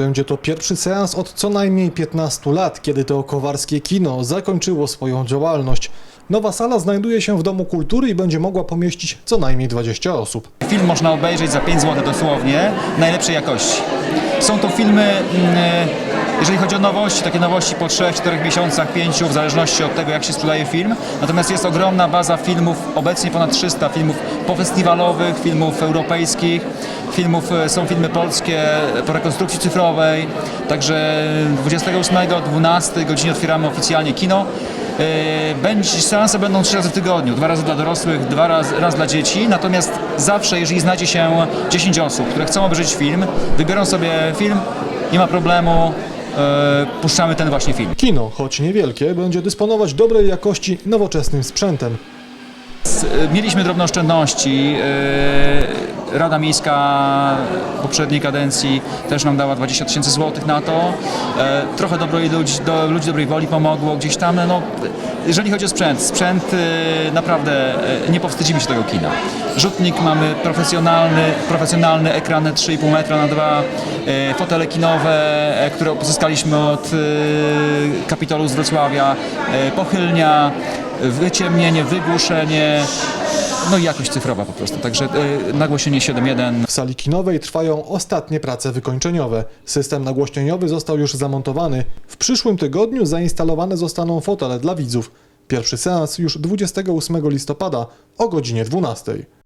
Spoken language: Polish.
Będzie to pierwszy seans od co najmniej 15 lat, kiedy to Kowarskie Kino zakończyło swoją działalność. Nowa sala znajduje się w Domu Kultury i będzie mogła pomieścić co najmniej 20 osób. Film można obejrzeć za 5 zł dosłownie, najlepszej jakości. Są to filmy, mm, e, jeżeli chodzi o nowości, takie nowości po 3-4 miesiącach, 5, w zależności od tego, jak się sprzedaje film. Natomiast jest ogromna baza filmów, obecnie ponad 300 filmów pofestiwalowych, filmów europejskich, filmów, e, są filmy polskie po rekonstrukcji cyfrowej. Także 28 o 12 godzinie otwieramy oficjalnie kino. E, Będzie, seanse będą trzy razy w tygodniu, dwa razy dla dorosłych, dwa raz, raz dla dzieci. Natomiast zawsze, jeżeli znajdzie się 10 osób, które chcą obejrzeć film, wybiorą sobie film, nie ma problemu, e, puszczamy ten właśnie film. Kino, choć niewielkie, będzie dysponować dobrej jakości nowoczesnym sprzętem. Mieliśmy drobne oszczędności. Rada Miejska poprzedniej kadencji też nam dała 20 tysięcy złotych na to. E, Trochę dobrej ludzi, do, ludzi dobrej woli pomogło gdzieś tam. No, jeżeli chodzi o sprzęt, sprzęt e, naprawdę e, nie powstydzimy się tego kina. Rzutnik mamy profesjonalny, profesjonalny ekran 3,5 metra na 2, e, fotele kinowe, które pozyskaliśmy od Kapitolu z Wrocławia, pochylnia, wyciemnienie, wygłuszenie, no i jakość cyfrowa po prostu. Także y, nagłośnienie 7.1 W sali kinowej trwają ostatnie prace wykończeniowe. System nagłośnieniowy został już zamontowany. W przyszłym tygodniu zainstalowane zostaną fotele dla widzów. Pierwszy seans już 28 listopada o godzinie 12.